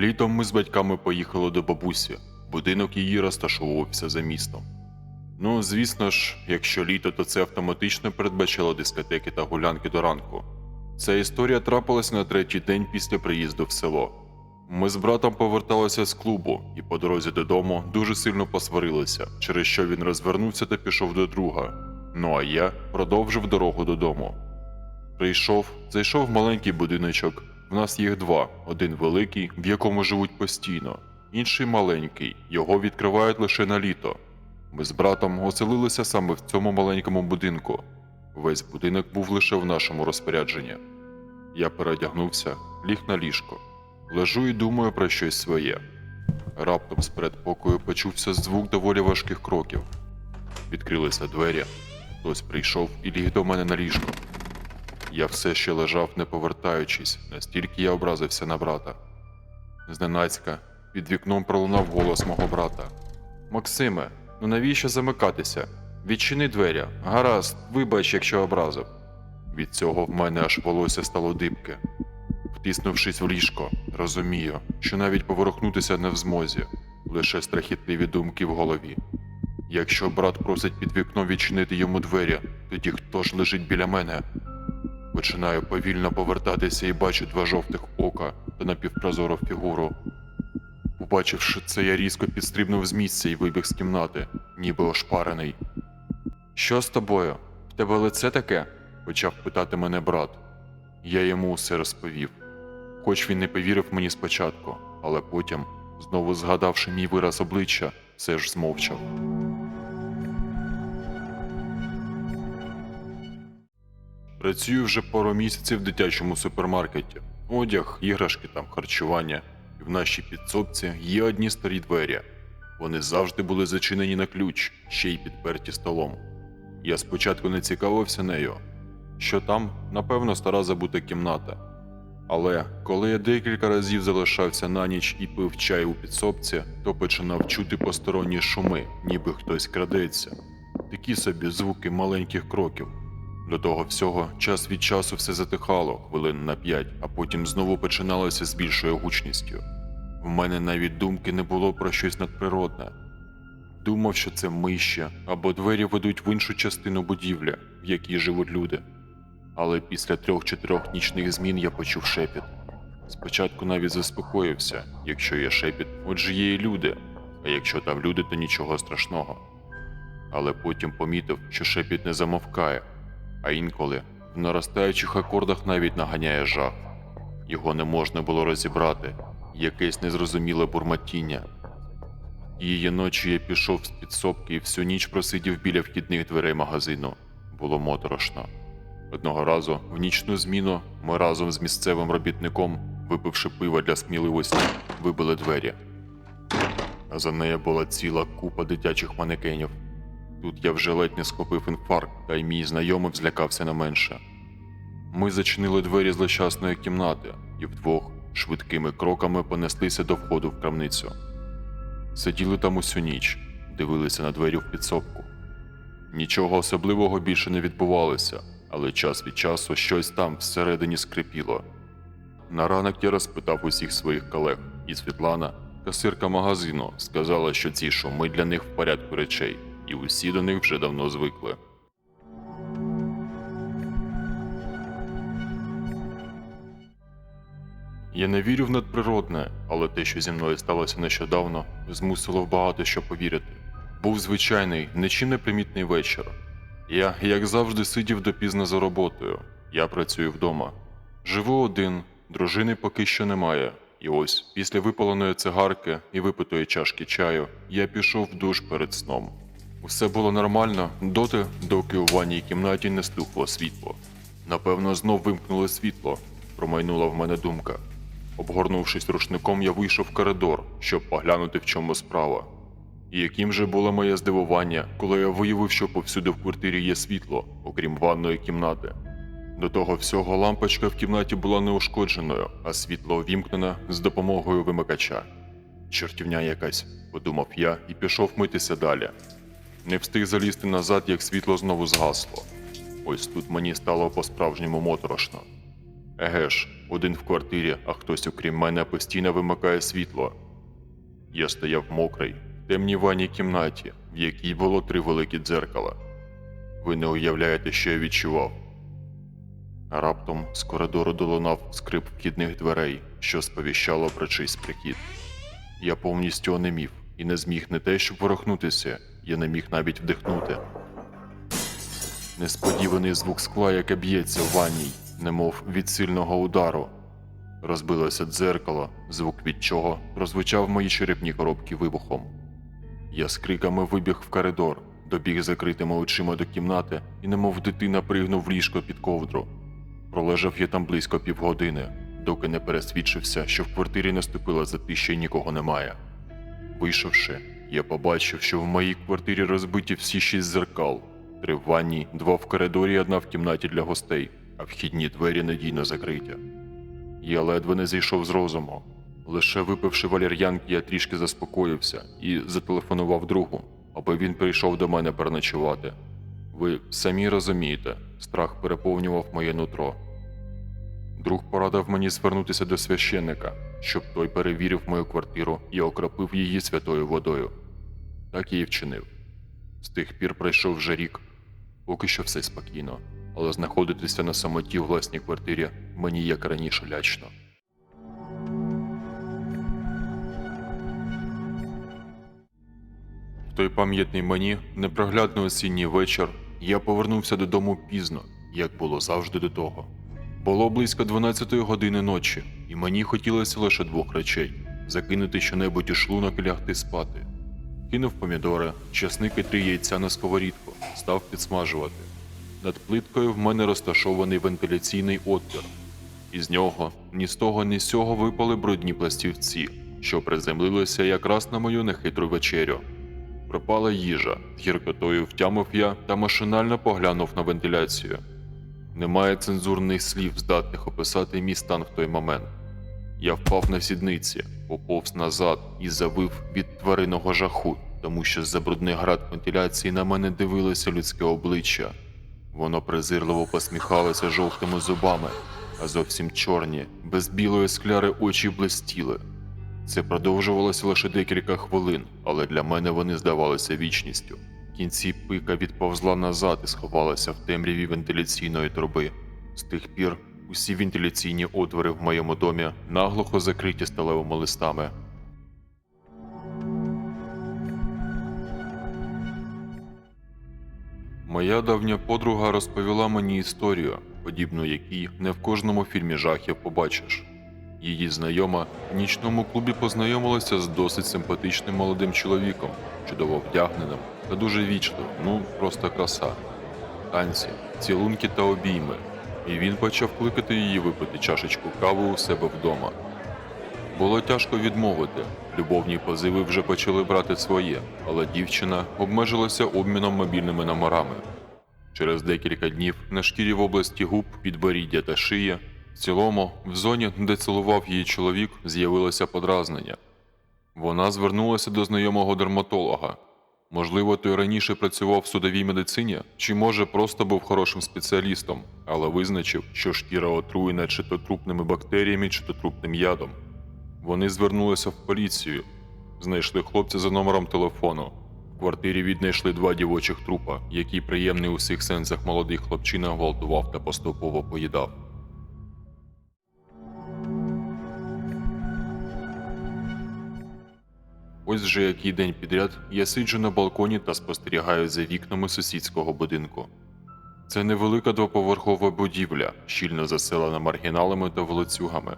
Літом ми з батьками поїхали до бабусі. Будинок її розташовувався за містом. Ну, звісно ж, якщо літо, то це автоматично передбачало дискотеки та гулянки до ранку. Ця історія трапилася на третій день після приїзду в село. Ми з братом поверталися з клубу і по дорозі додому дуже сильно посварилися, через що він розвернувся та пішов до друга. Ну а я продовжив дорогу додому. Прийшов, зайшов в маленький будиночок. В нас їх два: один великий, в якому живуть постійно, інший маленький, його відкривають лише на літо. Ми з братом оселилися саме в цьому маленькому будинку. Весь будинок був лише в нашому розпорядженні. Я переодягнувся, ліг на ліжко, лежу і думаю про щось своє. Раптом з передпокою почувся звук доволі важких кроків. Відкрилися двері, хтось прийшов і ліг до мене на ліжко. Я все ще лежав, не повертаючись, настільки я образився на брата. Зненацька під вікном пролунав голос мого брата. Максиме, ну навіщо замикатися? Відчини двері. Гаразд, вибач, якщо образив. Від цього в мене аж волосся стало дибке. Втиснувшись в ліжко, розумію, що навіть поворухнутися не в змозі, лише страхітливі думки в голові. Якщо брат просить під вікном відчинити йому двері, тоді хто ж лежить біля мене? Починаю повільно повертатися і бачу два жовтих ока та напівпрозору фігуру. Побачивши це, я різко підстрибнув з місця і вибіг з кімнати, ніби ошпарений. Що з тобою? В тебе лице таке? почав питати мене брат. Я йому усе розповів. Хоч він не повірив мені спочатку, але потім, знову згадавши мій вираз обличчя, все ж змовчав. Працюю вже пару місяців в дитячому супермаркеті. Одяг, іграшки там, харчування. І в нашій підсобці є одні старі двері. Вони завжди були зачинені на ключ, ще й підперті столом. Я спочатку не цікавився нею, що там, напевно, стара забута кімната. Але коли я декілька разів залишався на ніч і пив чай у підсобці, то починав чути посторонні шуми, ніби хтось крадеться. Такі собі звуки маленьких кроків. До того всього, час від часу все затихало хвилин на п'ять, а потім знову починалося з більшою гучністю. В мене навіть думки не було про щось надприродне. Думав, що це миші або двері ведуть в іншу частину будівлі, в якій живуть люди. Але після трьох-чотирьох нічних змін я почув шепіт. Спочатку навіть заспокоївся, якщо є шепіт, отже є і люди, а якщо там люди, то нічого страшного. Але потім помітив, що шепіт не замовкає, а інколи в наростаючих акордах навіть наганяє жах. Його не можна було розібрати, якесь незрозуміле бурмотіння. Її ночі я пішов з підсобки і всю ніч просидів біля вхідних дверей магазину. Було моторошно. Одного разу в нічну зміну ми разом з місцевим робітником, випивши пиво для сміливості, вибили двері. А за нею була ціла купа дитячих манекенів. Тут я вже ледь не схопив інфаркт, та й мій знайомий злякався не менше. Ми зачинили двері злощасної кімнати і вдвох швидкими кроками понеслися до входу в крамницю. Сиділи там усю ніч, дивилися на двері в підсобку. Нічого особливого більше не відбувалося, але час від часу щось там всередині скрипіло. На ранок я розпитав усіх своїх колег, і Світлана, касирка магазину, сказала, що ці шуми для них в порядку речей, і усі до них вже давно звикли. Я не вірю в надприродне, але те, що зі мною сталося нещодавно, змусило в багато що повірити. Був звичайний, нічим не примітний вечір. Я, як завжди, сидів допізно за роботою. Я працюю вдома. Живу один, дружини поки що немає. І ось, після випаленої цигарки і випитої чашки чаю, я пішов в душ перед сном. Усе було нормально доти, доки у ванній кімнаті не стухло світло. Напевно, знов вимкнули світло, промайнула в мене думка. Обгорнувшись рушником, я вийшов в коридор, щоб поглянути, в чому справа. І яким же було моє здивування, коли я виявив, що повсюди в квартирі є світло, окрім ванної кімнати. До того всього лампочка в кімнаті була неушкодженою, а світло увімкнене з допомогою вимикача. Чортівня якась, подумав я і пішов митися далі. Не встиг залізти назад, як світло знову згасло. Ось тут мені стало по-справжньому моторошно. Еге ж, один в квартирі, а хтось окрім мене постійно вимикає світло. Я стояв мокрий, в темній ванній кімнаті, в якій було три великі дзеркала. Ви не уявляєте, що я відчував. Раптом з коридору долунав скрип вхідних дверей, що сповіщало про чийсь прихід. Я повністю онемів і не зміг не те, щоб ворухнутися, я не міг навіть вдихнути. Несподіваний звук скла, яке б'ється в ванній, немов від сильного удару. Розбилося дзеркало, звук від чого прозвучав в моїй черепній коробці вибухом. Я з криками вибіг в коридор, добіг закритими очима до кімнати і, немов дитина, пригнув ліжко під ковдру. Пролежав я там близько півгодини, доки не пересвідчився, що в квартирі наступила затища і нікого немає. Вийшовши, я побачив, що в моїй квартирі розбиті всі шість зеркал: три в ванні, два в коридорі, одна в кімнаті для гостей, а вхідні двері надійно закриті. Я ледве не зійшов з розуму. Лише випивши валір'янки, я трішки заспокоївся і зателефонував другу, аби він прийшов до мене переночувати. Ви самі розумієте, страх переповнював моє нутро. Друг порадив мені звернутися до священника, щоб той перевірив мою квартиру і окропив її святою водою. Так і вчинив. З тих пір пройшов вже рік. Поки що все спокійно, але знаходитися на самоті в власній квартирі мені як раніше лячно. В той пам'ятний мені непроглядний осінній вечір я повернувся додому пізно, як було завжди до того. Було близько 12 години ночі, і мені хотілося лише двох речей: закинути щонебудь у шлунок і лягти спати. Кинув помідори, часник і три яйця на сковорідку, став підсмажувати. Над плиткою в мене розташований вентиляційний отвір. Із нього ні з того, ні з сього випали брудні пластівці, що приземлилися якраз на мою нехитру вечерю. Пропала їжа, гіркотою втямив я та машинально поглянув на вентиляцію. Немає цензурних слів, здатних описати мій стан в той момент. Я впав на сідниці, поповз назад і завив від тваринного жаху, тому що з-за брудних град вентиляції на мене дивилося людське обличчя. Воно презирливо посміхалося жовтими зубами, а зовсім чорні, без білої скляри очі блистіли. Це продовжувалося лише декілька хвилин, але для мене вони здавалися вічністю. В кінці пика відповзла назад і сховалася в темряві вентиляційної труби. З тих пір усі вентиляційні отвори в моєму домі наглухо закриті сталевими листами. Моя давня подруга розповіла мені історію, подібну якій не в кожному фільмі жахів побачиш. Її знайома в нічному клубі познайомилася з досить симпатичним молодим чоловіком, чудово вдягненим та дуже вічливим, ну просто краса. Танці, цілунки та обійми. І він почав кликати її випити чашечку кави у себе вдома. Було тяжко відмовити. Любовні позиви вже почали брати своє, але дівчина обмежилася обміном мобільними номерами. Через декілька днів на шкірі в області губ, підборіддя та шиї, в цілому, в зоні, де цілував її чоловік, з'явилося подразнення. Вона звернулася до знайомого дерматолога. Можливо, той раніше працював в судовій медицині, чи може просто був хорошим спеціалістом, але визначив, що шкіра отруєна чи то трупними бактеріями, чи то трупним ядом. Вони звернулися в поліцію, знайшли хлопця за номером телефону. В квартирі віднайшли два дівочих трупа, які приємний у всіх сенсах молодий хлопчина гвалтував та поступово поїдав. Ось вже який день підряд я сиджу на балконі та спостерігаю за вікнами сусідського будинку. Це невелика двоповерхова будівля, щільно заселена маргіналами та волоцюгами.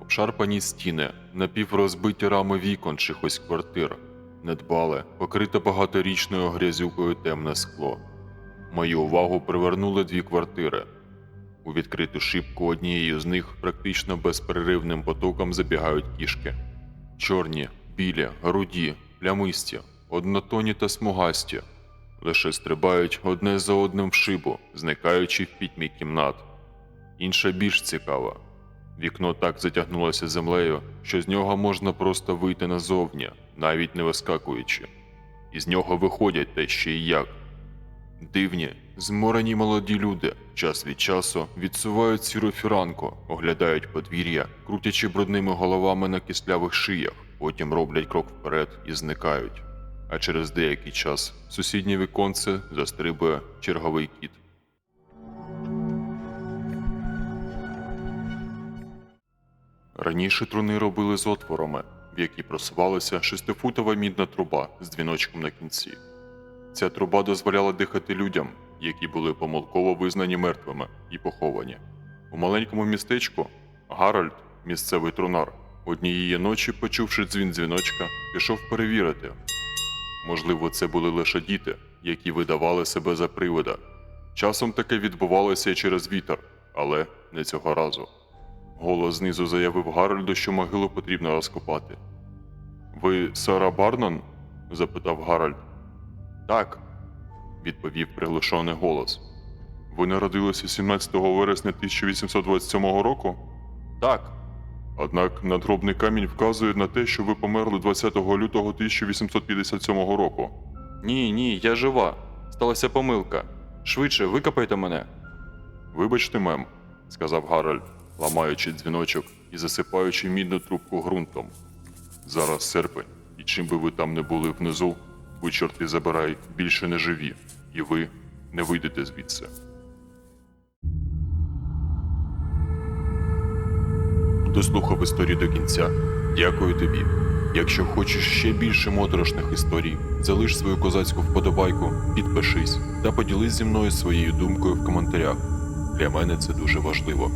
Обшарпані стіни, напіврозбиті рами вікон чихось квартир, недбале, покрите багаторічною грязюкою темне скло. Мою увагу привернули дві квартири. У відкриту шибку однієї з них практично безперервним потоком забігають кішки. Чорні, білі, руді, плямисті, однотонні та смугасті. Лише стрибають одне за одним в шибу, зникаючи в пітьмі кімнат. Інша більш цікава. Вікно так затягнулося землею, що з нього можна просто вийти назовні, навіть не вискакуючи. Із нього виходять та ще й як. Дивні, Зморені молоді люди час від часу відсувають сіру фіранку, оглядають подвір'я, крутячи брудними головами на кислявих шиях, потім роблять крок вперед і зникають. А через деякий час в сусіднє віконце застрибує черговий кіт. Раніше труни робили з отворами, в які просувалася шестифутова мідна труба з дзвіночком на кінці. Ця труба дозволяла дихати людям, які були помилково визнані мертвими і поховані. У маленькому містечку Гарольд, місцевий трунар, однієї ночі, почувши дзвін дзвіночка, пішов перевірити. Можливо, це були лише діти, які видавали себе за привода. Часом таке відбувалося і через вітер, але не цього разу. Голос знизу заявив Гарольду, що могилу потрібно розкопати. Ви Сара Барнон? запитав Гарольд. Так, відповів приглушений голос. Ви народилися 17 вересня 1827 року? Так. Однак надгробний камінь вказує на те, що ви померли 20 лютого 1857 року. Ні, ні, я жива. Сталася помилка. Швидше викопайте мене. Вибачте, мем, сказав Гарольд, ламаючи дзвіночок і засипаючи мідну трубку ґрунтом. Зараз серпень, і чим би ви там не були внизу, ви, чорти забирай, більше не живі, і ви не вийдете звідси. Дослухав історію до кінця. Дякую тобі. Якщо хочеш ще більше моторошних історій, залиш свою козацьку вподобайку, підпишись та поділись зі мною своєю думкою в коментарях. Для мене це дуже важливо.